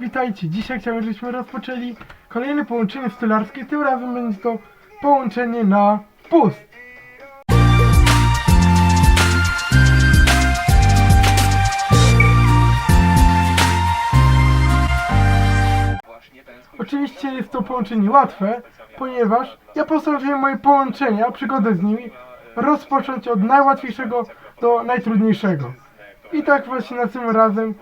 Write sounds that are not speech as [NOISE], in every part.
Witajcie, dzisiaj chciałbym, żebyśmy rozpoczęli kolejne połączenie stolarskie, tym razem będzie to połączenie na pust. Oczywiście jest to połączenie łatwe, ponieważ ja postanowiłem moje połączenia, przygodę z nimi, rozpocząć od najłatwiejszego do najtrudniejszego. I tak właśnie na tym razem,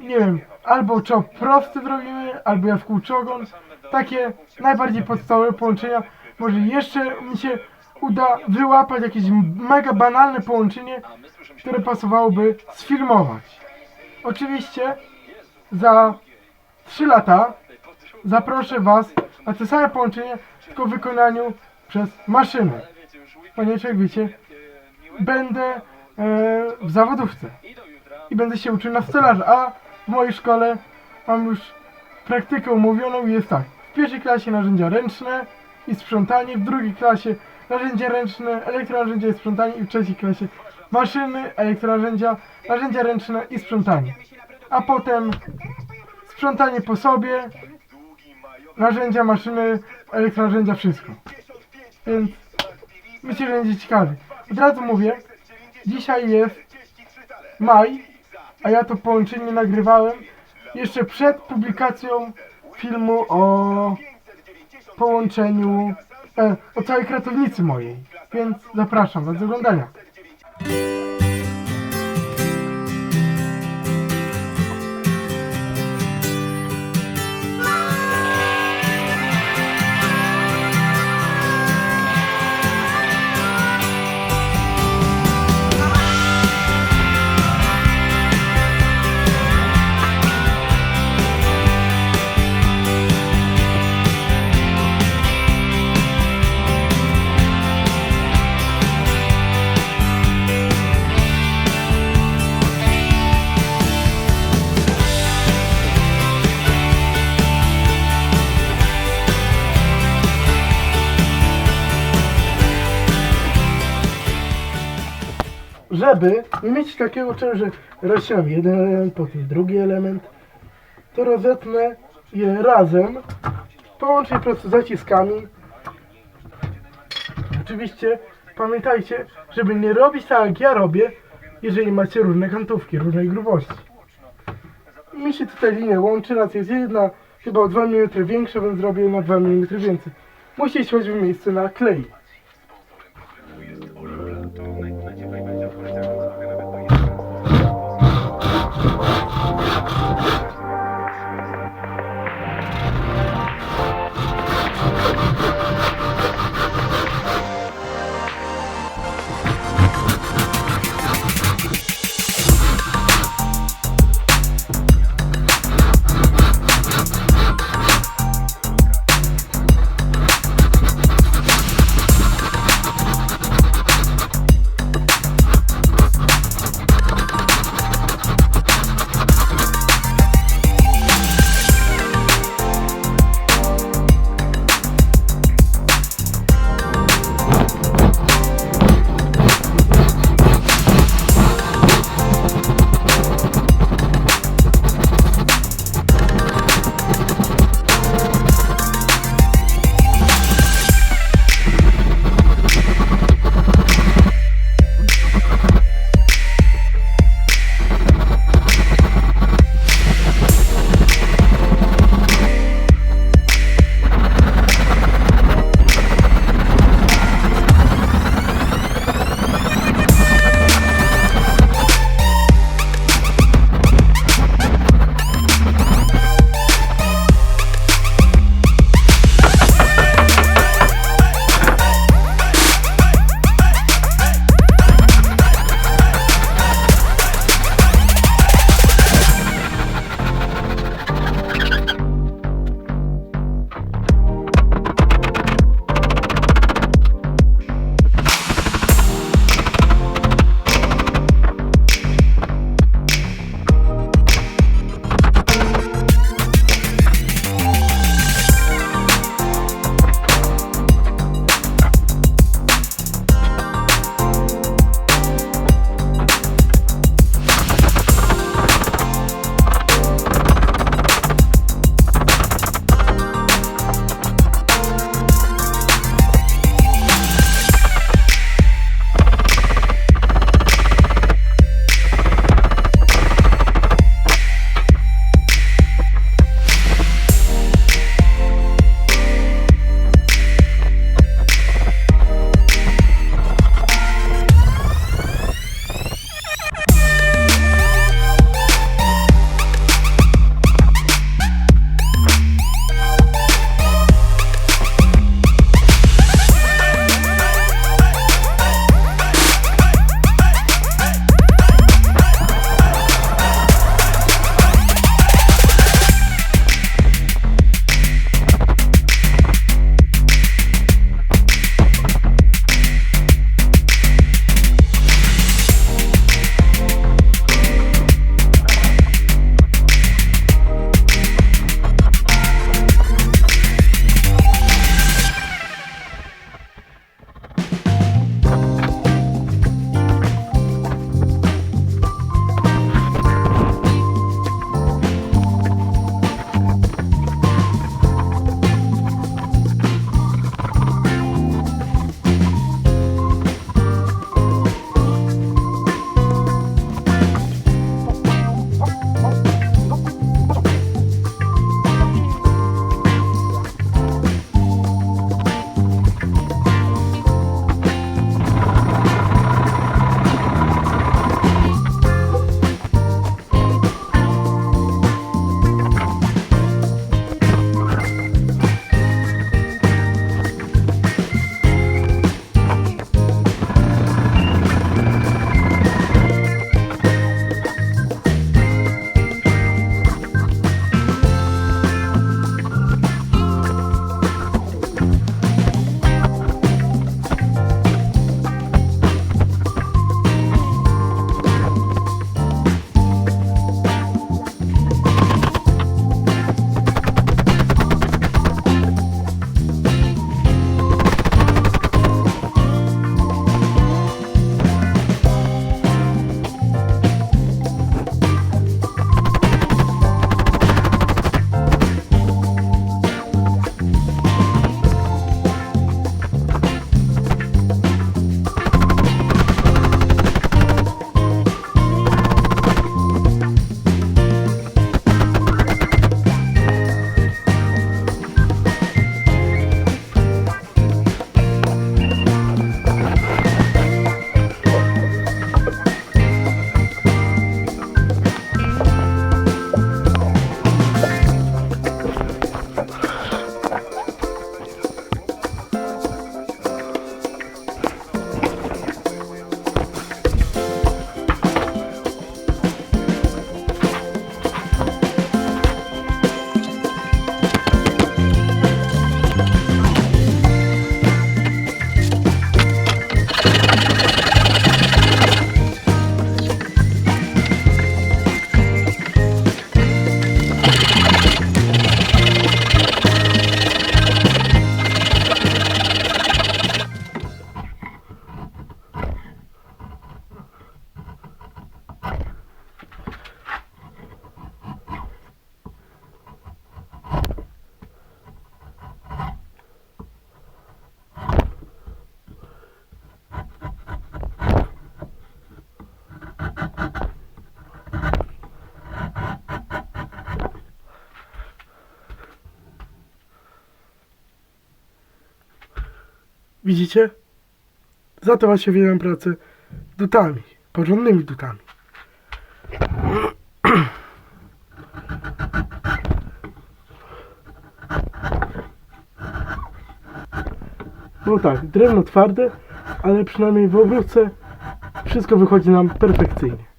nie wiem, albo czop prosty zrobimy, albo jaskółczy ogon. Takie najbardziej podstawowe połączenia. Może jeszcze mi się uda wyłapać jakieś mega banalne połączenie, które pasowałoby sfilmować. Oczywiście za 3 lata zaproszę Was na te same połączenie, tylko w wykonaniu przez maszynę. Ponieważ jak wiecie, będę e, w zawodówce i będę się uczył na stolarza, a mojej szkole mam już praktykę umówioną i jest tak. W pierwszej klasie narzędzia ręczne i sprzątanie, w drugiej klasie narzędzia ręczne, elektronarzędzia i sprzątanie i w trzeciej klasie maszyny, elektronarzędzia, narzędzia ręczne i sprzątanie. A potem sprzątanie po sobie, narzędzia, maszyny, elektronarzędzia, wszystko. Więc myślę, że będzie ciekawie. Od razu mówię, dzisiaj jest maj, a ja to połączenie nagrywałem jeszcze przed publikacją filmu o połączeniu, e, o całej kratownicy mojej. Więc zapraszam do oglądania. Żeby mieć takiego czegoś, że rozciąłem jeden element, potem drugi element, to rozetnę je razem, połączę je po prostu zaciskami. Oczywiście pamiętajcie, żeby nie robić tak jak ja robię, jeżeli macie różne kantówki, różnej grubości. Mi się tutaj linia łączy, raz jest jedna, chyba o 2 mm większa, więc zrobię na 2 mm więcej. Musi być choćby miejsce na klej. Widzicie? Za to właśnie wziąłem pracę dutami. Porządnymi dutami. [CLEARS THROAT] No tak, drewno twarde, ale przynajmniej w obróbce wszystko wychodzi nam perfekcyjnie.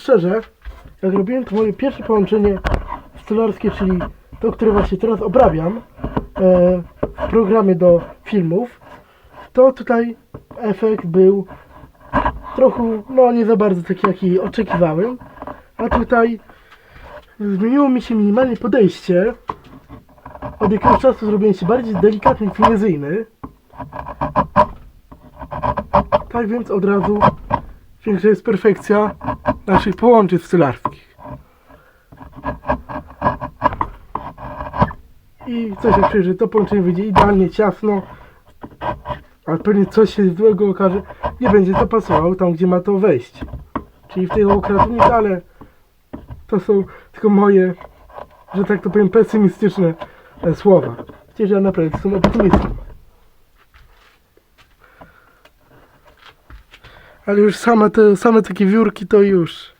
Szczerze, jak robiłem to moje pierwsze połączenie stolarskie, czyli to, które właśnie teraz obrabiam e, w programie do filmów, to tutaj efekt był trochę, no nie za bardzo taki, jaki oczekiwałem, a tutaj zmieniło mi się minimalnie podejście. Od jakiegoś czasu zrobiłem się bardziej delikatny i finezyjny. Tak więc od razu Większa jest perfekcja naszych połączeń stolarskich. I jak czuję, że to połączenie wyjdzie idealnie ciasno, ale pewnie coś się złego okaże, nie będzie to pasowało tam, gdzie ma to wejść. Czyli w tego kratownika, ale to są tylko moje, że tak to powiem, pesymistyczne e, słowa. Chociaż ja naprawdę jestem optymistą. Ale już same te, same takie wiórki to już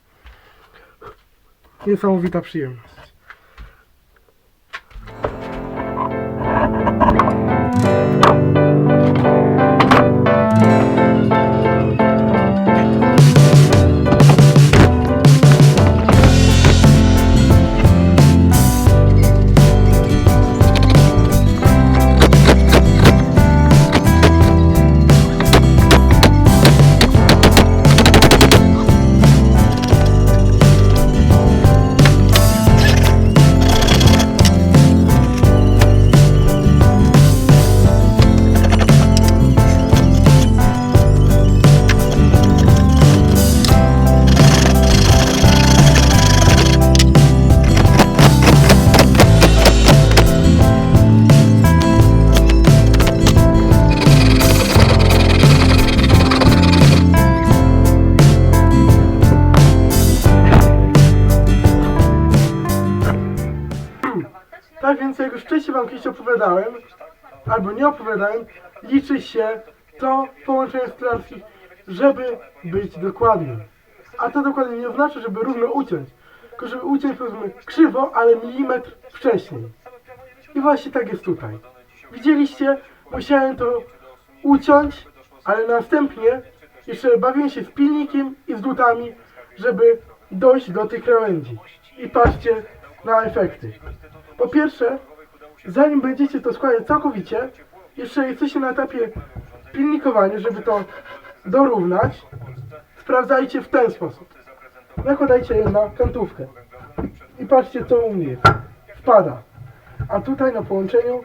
niesamowita przyjemność. Opowiadałem, albo nie opowiadałem, liczy się to połączenie stolarskich, żeby być dokładnym. A to dokładnie nie oznacza, żeby równo uciąć, tylko żeby uciąć powiedzmy krzywo, ale milimetr wcześniej. I właśnie tak jest tutaj. Widzieliście? Musiałem to uciąć, ale następnie jeszcze bawiłem się z pilnikiem i z dutami, żeby dojść do tych krawędzi. I patrzcie na efekty. Po pierwsze, zanim będziecie to składać całkowicie, jeszcze jesteście na etapie pilnikowania, żeby to dorównać, sprawdzajcie w ten sposób. Nakładajcie je na kantówkę. I patrzcie co u mnie. Wpada. A tutaj na połączeniu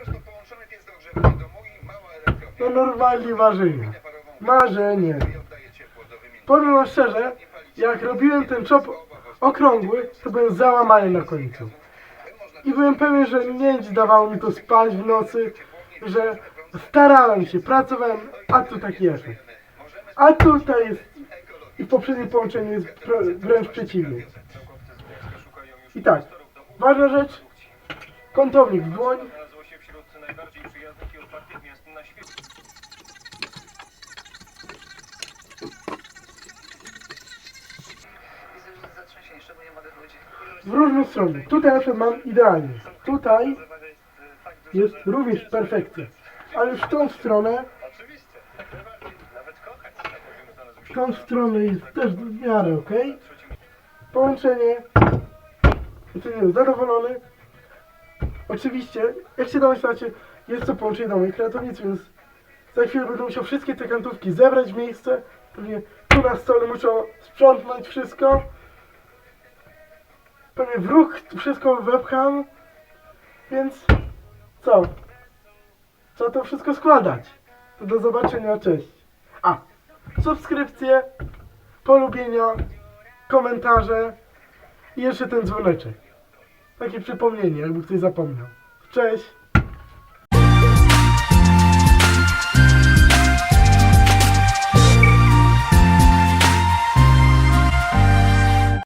no normalnie marzenie. Marzenie. Powiem wam szczerze, jak robiłem ten czop okrągły, to byłem załamany na końcu. I byłem pewien, że będzie dawało mi to spać w nocy, że starałem się, pracowałem, a tu taki efekt. A tutaj jest, i w poprzednim połączeniu jest wręcz przeciwnie. I tak, ważna rzecz, kątownik w dłoń, w różną stronę. Tutaj na przykład mam idealnie. Tutaj jest również perfekcja. Ale w tą stronę, w tą stronę jest też w miarę ok. Połączenie. Jestem zadowolony. Oczywiście, jak się domyślacie, jest to połączenie do mojej kreatownicy, więc za chwilę będę musiał wszystkie te kantówki zebrać w miejsce. Pewnie tu na stole muszę sprzątnąć wszystko. Pewnie w ruch wszystko wepcham. Więc co? Co to wszystko składać? To do zobaczenia, cześć. A, subskrypcje, polubienia komentarze i jeszcze ten dzwoneczek. Takie przypomnienie, jakby ktoś zapomniał. Cześć!